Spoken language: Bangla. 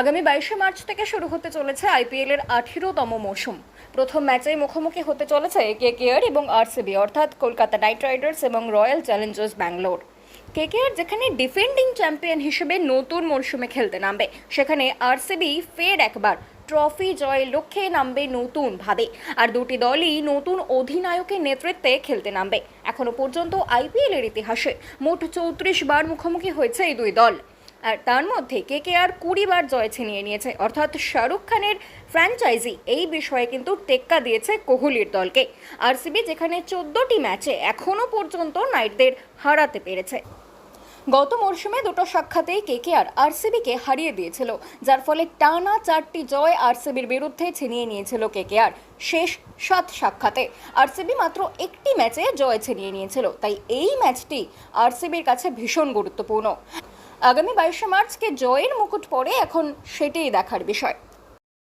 আগামী বাইশে মার্চ থেকে শুরু হতে চলেছে আইপিএল এর আঠেরোতম মৌসুম। প্রথম ম্যাচেই মুখোমুখি হতে চলেছে কেকেআর এবং আরসিবি অর্থাৎ কলকাতা নাইট রাইডার্স এবং রয়্যাল চ্যালেঞ্জার্স ব্যাঙ্গালোর। কে কেকেআর যেখানে ডিফেন্ডিং চ্যাম্পিয়ন হিসেবে নতুন মরশুমে খেলতে নামবে, সেখানে আরসিবি ফের একবার ট্রফি জয়ের লক্ষ্যে নামবে নতুন ভাবে। আর দুটি দলই নতুন অধিনায়কের নেতৃত্বে খেলতে নামবে। এখনও পর্যন্ত আইপিএল এর ইতিহাসে মোট চৌত্রিশ বার মুখোমুখি হয়েছে এই দুই দল। আর তার মধ্যে কে কে আর কুড়ি বার জয় ছিনিয়ে নিয়েছে। অর্থাৎ শাহরুখ খানের ফ্র্যাঞ্চাইজি এই বিষয়ে কিন্তু টেক্কা দিয়েছে কোহলির দলকে। আরসিবি যেখানে চোদ্দটি ম্যাচে এখনও পর্যন্ত নাইটদের হারাতে পেরেছে। গত মরশুমে দুটো সাক্ষাতেই কে কেকেআর আরসিবিকে হারিয়ে দিয়েছিল, যার ফলে টানা চারটি জয় আরসিবির বিরুদ্ধে ছিনিয়ে নিয়েছিল কে কেকেআর শেষ সাত সাক্ষাতে আরসিবি মাত্র একটি ম্যাচে জয় ছিনিয়ে নিয়েছিল, তাই এই ম্যাচটি আরসিবির কাছে ভীষণ গুরুত্বপূর্ণ। আগামী বাইশে মার্চকে জয়ের মুকুট পরে এখন সেটাই দেখার বিষয়।